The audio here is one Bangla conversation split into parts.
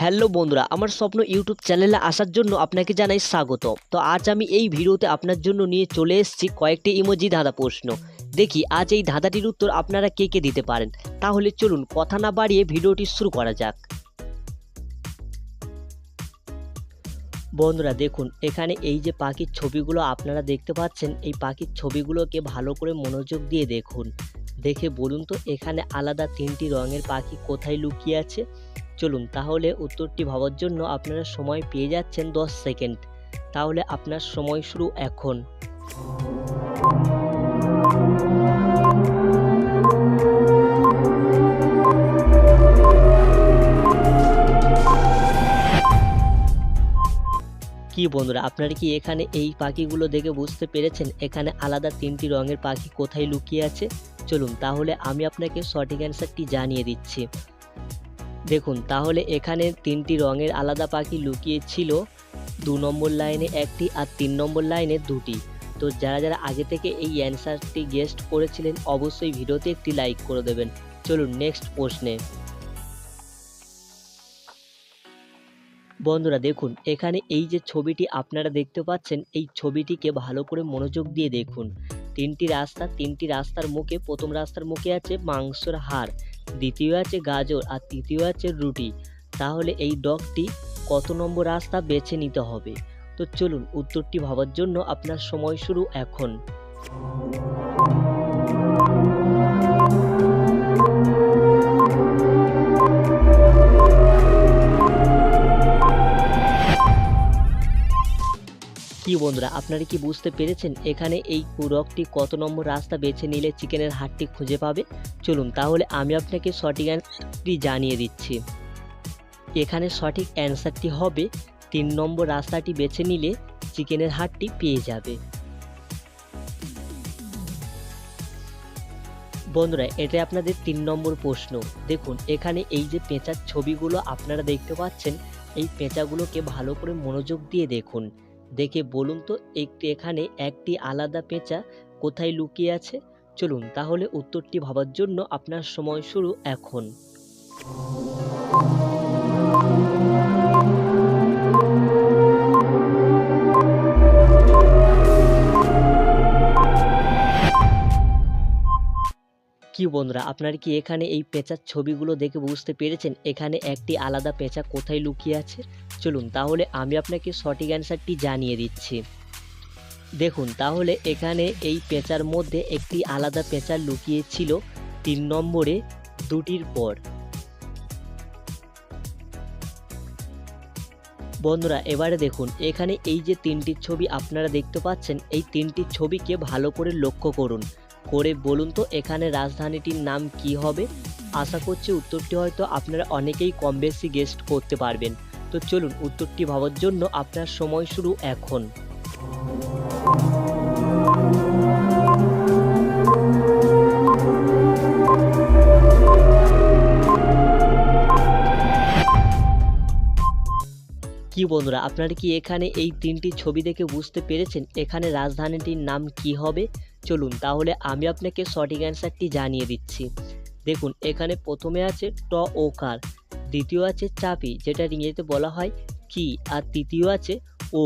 হ্যালো বন্ধুরা, আমার স্বপ্ন ইউটিউব চ্যানেলে আসার জন্য আপনাকে জানাই স্বাগত। তো আজ আমি এই ভিডিওতে আপনার জন্য নিয়ে চলে এসেছি কয়েকটি ইমোজি ধাঁধা প্রশ্ন। দেখি, আজ এই ধাঁধাটির উত্তর আপনারা কে কে দিতে পারেন? তাহলে চলুন কথা না বাড়িয়ে ভিডিওটি শুরু করা যাক। বন্ধুরা, দেখুন, এখানে এই যে পাখির ছবিগুলো আপনারা দেখতে পাচ্ছেন, এই পাখির ছবিগুলোকে ভালো করে মনোযোগ দিয়ে দেখুন। দেখে বলুন তো, এখানে আলাদা তিনটি রঙের পাখি কোথায় লুকিয়ে আছে? চলুন তাহলে উত্তরটি ভাবার জন্য আপনারা সময় পেয়ে যাচ্ছেন দশ সেকেন্ড। তাহলে আপনার সময় শুরু এখন। কি বন্ধুরা, আপনারা কি এখানে এই পাখিগুলো দেখে বুঝতে পেরেছেন? এখানে আলাদা তিনটি রঙের পাখি কোথায় লুকিয়ে আছে? চলুন তাহলে আমি আপনাকে সঠিক অ্যান্সারটি জানিয়ে দিচ্ছি। দেখুন, তাহলে এখানে তিনটি রঙের আলাদা পাখি লুকিয়ে ছিল। দু নম্বর লাইনে একটি আর তিন নম্বর লাইনে দুটি। তো যারা যারা আগে থেকে এই অ্যান্সারটি গেস্ট করেছিলেন, অবশ্যই ভিডিওতে একটি লাইক করে দেবেন। চলুন, নেক্সট প্রশ্নে। বন্ধুরা, দেখুন, এখানে এই যে ছবিটি আপনারা দেখতে পাচ্ছেন, এই ছবিটিকে ভালো করে মনোযোগ দিয়ে দেখুন। তিনটি রাস্তা, তিনটি রাস্তার মুখে, প্রথম রাস্তার মুখে আছে মাংসর হাড়। দ্বিতীয় আছে গাজর আর তৃতীয় আছে রুটি। তাহলে এই ডগটি কত নম্বর রাস্তা বেছে নিতে হবে? তো চলুন উত্তরটি ভাবার জন্য আপনার সময় শুরু এখন। কি বন্ধুরা, আপনারা কি বুঝতে পেরেছেন এখানে এই ডগটি কত নম্বর রাস্তা বেছে নিলে চিকেনের হাটটি খুঁজে পাবে? চলুন তাহলে আমি আপনাকে সঠিক অ্যান্সারটি জানিয়ে দিচ্ছি। এখানে সঠিক অ্যান্সারটি হবে, তিন নম্বর রাস্তাটি বেছে নিলে চিকেনের হাটটি পেয়ে যাবে। বন্ধুরা এটা আপনাদের তিন নম্বর প্রশ্ন। দেখুন, এখানে এই যে পেঁচার ছবিগুলো আপনারা দেখতে পাচ্ছেন, এই পেঁচাগুলোকে ভালো করে মনোযোগ দিয়ে দেখুন। দেখে বলুন তো, একটি এখানে একটি আলাদা পেঁচা কোথায় লুকিয়ে আছে? চলুন তাহলে উত্তরটি ভাবার জন্য আপনার সময় শুরু এখন। কি বন্ধুরা, আপনারা কি এখানে এই পেঁচার ছবিগুলো দেখে বুঝতে পেরেছেন? এখানে একটি আলাদা পেঁচা কোথায় লুকিয়ে আছে? চলুন তাহলে আমি আপনাকে সঠিক অ্যান্সারটি জানিয়ে দিচ্ছি। দেখুন, তাহলে এখানে এই পেঁচার মধ্যে একটি আলাদা পেঁচা লুকিয়ে ছিল তিন নম্বরে দুটির পর। বন্ধুরা, এবারে দেখুন, এখানে এই যে তিনটি ছবি আপনারা দেখতে পাচ্ছেন, এই তিনটি ছবিকে ভালো করে লক্ষ্য করুন। করে বলুন তো, এখানে রাজধানীটির নাম কি হবে? আশা করছি উত্তরটি হয়তো আপনারা অনেকেই কম বেশি গেস্ট করতে পারবেন। তো চলুন, উত্তরটি ভাবার জন্য আপনার সময় শুরু এখন। কি বন্ধুরা, আপনারা কি এখানে এই তিনটি ছবি দেখে বুঝতে পেরেছেন? এখানে রাজধানীটির নাম কি হবে? চলুন তাহলে আমি আপনাকে সঠিক অ্যান্সারটি জানিয়ে দিচ্ছি। দেখুন, এখানে প্রথমে আছে ট ওকার দ্বিতীয় আছে চাপি, যেটা ইংরেজিতে বলা হয় কি, আর তৃতীয় আছে ও।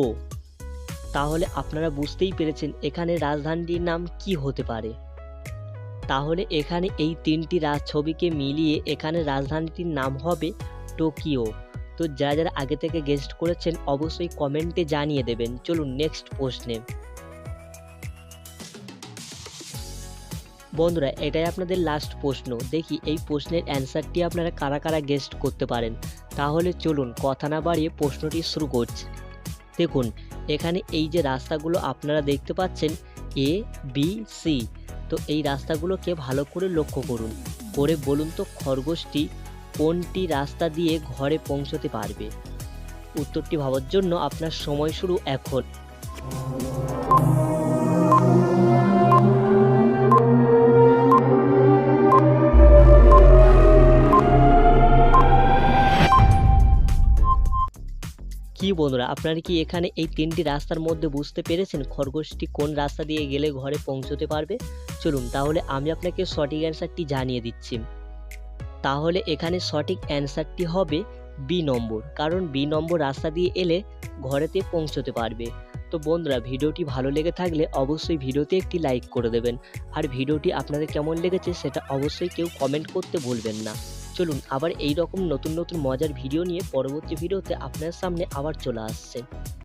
তাহলে আপনারা বুঝতেই পেরেছেন এখানে রাজধানীটির নাম কি হতে পারে। তাহলে এখানে এই তিনটি রাজ ছবিকে মিলিয়ে এখানে রাজধানীটির নাম হবে টোকিও। তো যারা যারা আগে থেকে গেস্ট করেছেন, অবশ্যই কমেন্টে জানিয়ে দেবেন। চলুন নেক্সট প্রশ্নে। বন্ধুরা, এটাই আপনাদের লাস্ট প্রশ্ন। দেখি এই প্রশ্নের অ্যান্সারটি আপনারা কারা কারা গেস্ট করতে পারেন। তাহলে চলুন কথা না বাড়িয়ে প্রশ্নটি শুরু করছি। দেখুন, এখানে এই যে রাস্তাগুলো আপনারা দেখতে পাচ্ছেন এ বি সি তো এই রাস্তাগুলোকে ভালো করে লক্ষ্য করুন। করে বলুন তো খরগোশটি কোনটি রাস্তা দিয়ে ঘরে পৌঁছতে পারবে? উত্তরটি ভাবার জন্য আপনার সময় শুরু এখন। বন্ধুরা, আপনারা কি এখানে এই তিনটি রাস্তার মধ্যে বুঝতে পেরেছেন খরগোশটি কোন রাস্তা দিয়ে গেলে ঘরে পৌঁছতে পারবে? চলুন তাহলে আমি আপনাকে সঠিক অ্যান্সারটি জানিয়ে দিচ্ছি। তাহলে এখানে সঠিক অ্যান্সারটি হবে বি নম্বর, কারণ বি নম্বর রাস্তা দিয়ে এলে ঘরেতে পৌঁছতে পারবে। তো বন্ধুরা, ভিডিওটি ভালো লেগে থাকলে অবশ্যই ভিডিওতে একটি লাইক করে দেবেন। আর ভিডিওটি আপনাদের কেমন লেগেছে সেটা অবশ্যই কেউ কমেন্ট করতে ভুলবেন না। চলুন আবার এই রকম নতুন নতুন মজার ভিডিও নিয়ে পরবর্তী ভিডিওতে আপনার সামনে আবার চলে আসছে।